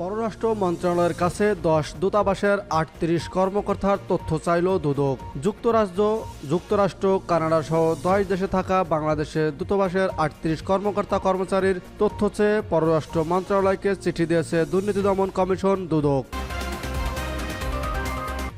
পররাষ্ট্র মন্ত্রণালয়ের কাছে দশ দূতাবাসের আটত্রিশ কর্মকর্তার তথ্য চাইল দুদক। যুক্তরাজ্য যুক্তরাষ্ট্র, কানাডা সহ দশ দেশে থাকা বাংলাদেশে দূতাবাসের আটত্রিশ কর্মকর্তা কর্মচারীর তথ্য চেয়ে পররাষ্ট্র মন্ত্রণালয়কে চিঠি দিয়েছে দুর্নীতি দমন কমিশন দুদক।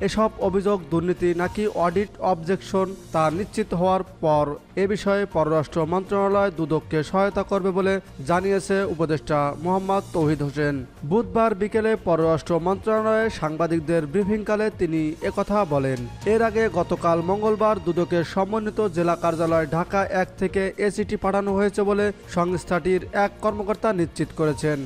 এসব অভিযোগ দুর্নীতি নাকি অডিট অবজেকশন তা নিশ্চিত হওয়ার পর এ বিষয়ে পররাষ্ট্র মন্ত্রণালয় দুদককে সহায়তা করবে বলে জানিয়েছে উপদেষ্টা মোহাম্মদ তৌহিদ হোসেন। বুধবার বিকেলে পররাষ্ট্র মন্ত্রণালয়ে সাংবাদিকদের ব্রিফিংকালে তিনি একথা বলেন। এর আগে গতকাল মঙ্গলবার দুদকের সমন্বিত জেলা কার্যালয় ঢাকা এক থেকে এ চিঠি পাঠানো হয়েছে বলে সংস্থাটির এক কর্মকর্তা নিশ্চিত করেছেন।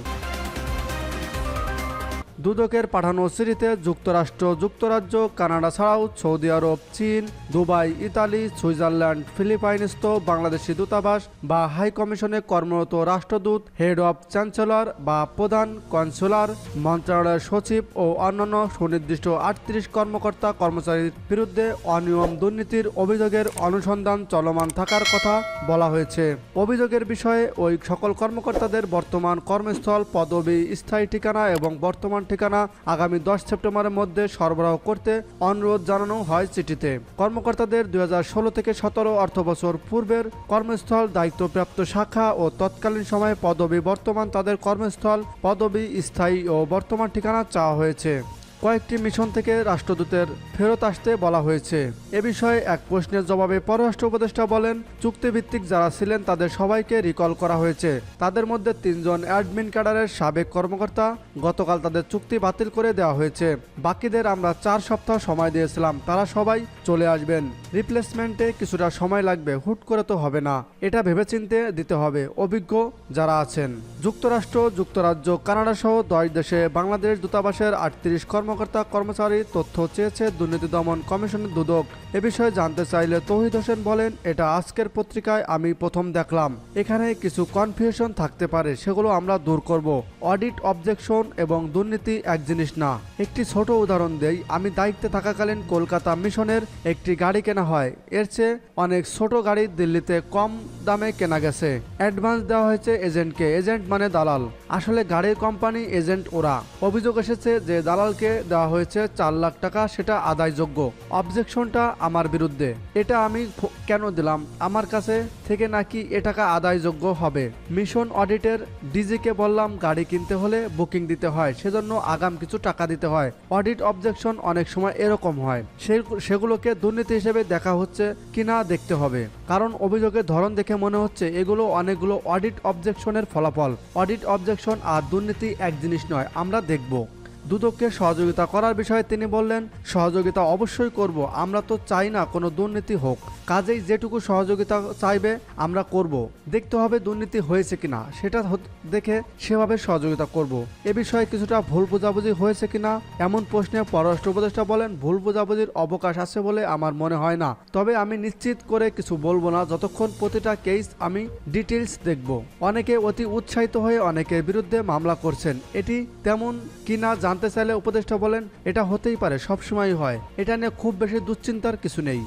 দুদকের পাঠানো চিঠিতে যুক্তরাষ্ট্র, যুক্তরাজ্য, কানাডা ছাড়াও সৌদি আরব, চীন, দুবাই, ইতালি, সুইজারল্যান্ড, ফিলিপাইনস্থ বাংলাদেশি দূতাবাস বা হাই কমিশনে কর্মরত রাষ্ট্রদূত, হেড অব চ্যান্সেলর বা প্রধান কনসুলার, মন্ত্রণালয়ের সচিব ও অন্যান্য সুনির্দিষ্ট আটত্রিশ কর্মকর্তা কর্মচারীর বিরুদ্ধে অনিয়ম দুর্নীতির অভিযোগের অনুসন্ধান চলমান থাকার কথা বলা হয়েছে। অভিযোগের বিষয়ে ওই সকল কর্মকর্তাদের বর্তমান কর্মস্থল, পদবি, স্থায়ী ঠিকানা এবং বর্তমান ঠিকানা আগামী দশ সেপ্টেম্বরের মধ্যে সরবরাহ করতে অনুরোধ জানানো হয় চিঠিতে। কর্মকর্তাদের দুই হাজার ষোলো থেকে সতেরো অর্থবছর পূর্বের কর্মস্থল, দায়িত্বপ্রাপ্ত শাখা ও তৎকালীন সময়ে পদবি বর্তমান তাদের কর্মস্থল, পদবি স্থায়ী ও বর্তমান ঠিকানা চাওয়া হয়েছে। কয়েকটি মিশন থেকে রাষ্ট্রদূতের ফেরত আসতে বলা হয়েছে। এ বিষয়ে এক প্রশ্নের জবাবে পররাষ্ট্র উপদেষ্টা বলেন, চুক্তিভিত্তিক যারা ছিলেন তাদের সবাইকে রিকল করা হয়েছে। তাদের মধ্যে তিনজন অ্যাডমিন ক্যাডারের সাবেক কর্মকর্তা, গতকাল তাদের চুক্তি বাতিল করে দেওয়া হয়েছে। বাকিদের আমরা চার সপ্তাহ সময় দিয়েছিলাম, তারা সবাই চলে আসবেন। রিপ্লেসমেন্টে কিছুটা সময় লাগবে, হুট করে তো হবে না। এটা ভেবেচিন্তে দিতে হবে, অভিজ্ঞ যারা আছেন। যুক্তরাষ্ট্র, যুক্তরাজ্য কানাডা সহ দশ দেশে বাংলাদেশ দূতাবাসের আটত্রিশ কর্মকর্তা, কর্মচারী তথ্য চেয়েছে দুর্নীতি দমন কমিশনের দুদক। এ বিষয়ে জানতে চাইলে তৌহিদ হোসেন বলেন, এটা আজকের পত্রিকায় আমি প্রথম দেখলাম। এখানে কিছু কনফিউশন থাকতে পারে, সেগুলো আমরা দূর করব। অডিট অবজেকশন এবং দুর্নীতি এক জিনিস না। একটি ছোট উদাহরণ দেই, আমি দায়িত্বে থাকাকালীন কলকাতা মিশনের একটি গাড়ি কেনা হয়। এর চেয়ে অনেক ছোট গাড়ি দিল্লিতে কম দামে কেনা গেছে। অ্যাডভান্স দেওয়া হয়েছে এজেন্টকে। এজেন্ট মানে দালাল। আসলে গাড়ির কোম্পানি এজেন্ট ওরা। অভিযোগ এসেছে যে দালালকে দেওয়া হয়েছে চার লাখ টাকা, সেটা আদায়যোগ্য। অবজেকশনটা আমার বিরুদ্ধে। এটা আমি কেন দিলাম? আমার কাছে থেকে নাকি এ টাকা আদায়যোগ্য হবে? মিশন অডিটের ডিজিকে বললাম গাড়ি কিনতে হলে বুকিং দিতে হয়, সেজন্য আগাম কিছু টাকা দিতে হয়। অডিট অবজেকশন অনেক সময় এরকম হয়। সেগুলোকে দুর্নীতি হিসেবে দেখা হচ্ছে কিনা দেখতে হবে। কারণ অভিযোগের ধরন দেখে মনে হচ্ছে এগুলো অনেকগুলো অডিট অবজেকশনের ফলাফল। অডিট অবজেকশন আর দুর্নীতি এক জিনিস নয়, আমরা দেখব। দুদককে সহযোগিতা করার বিষয়ে তিনি বললেন, সহযোগিতা অবশ্যই করব, আমরা তো চাই না কোনো দুর্নীতি হোক। কাজেই যেটুকু সহযোগিতা চাইবে, আমরা করব। দেখতে হবে দুর্নীতি হয়েছে কিনা, সেটা দেখে সেভাবে সহযোগিতা করব। এ বিষয়ে কিছুটা ভুল বোঝাবুঝি হয়েছে কিনা, এমন প্রশ্নে পররাষ্ট্র উপদেষ্টা বলেন, ভুল বোঝাবুঝির অবকাশ আছে বলে আমার মনে হয় না। তবে আমি নিশ্চিত করে কিছু বলব না, যতক্ষণ প্রতিটা কেস আমি ডিটেলস দেখব। অনেকে অতি উৎসাহিত হয়ে অনেকের বিরুদ্ধে মামলা করছেন। এটি তেমন কিনা জানতে চাইলে উপদেষ্টা বলেন, এটা হতেই পারে সবসময় হয়। এটা নিয়ে খুব বেশি দুশ্চিন্তার কিছু নেই।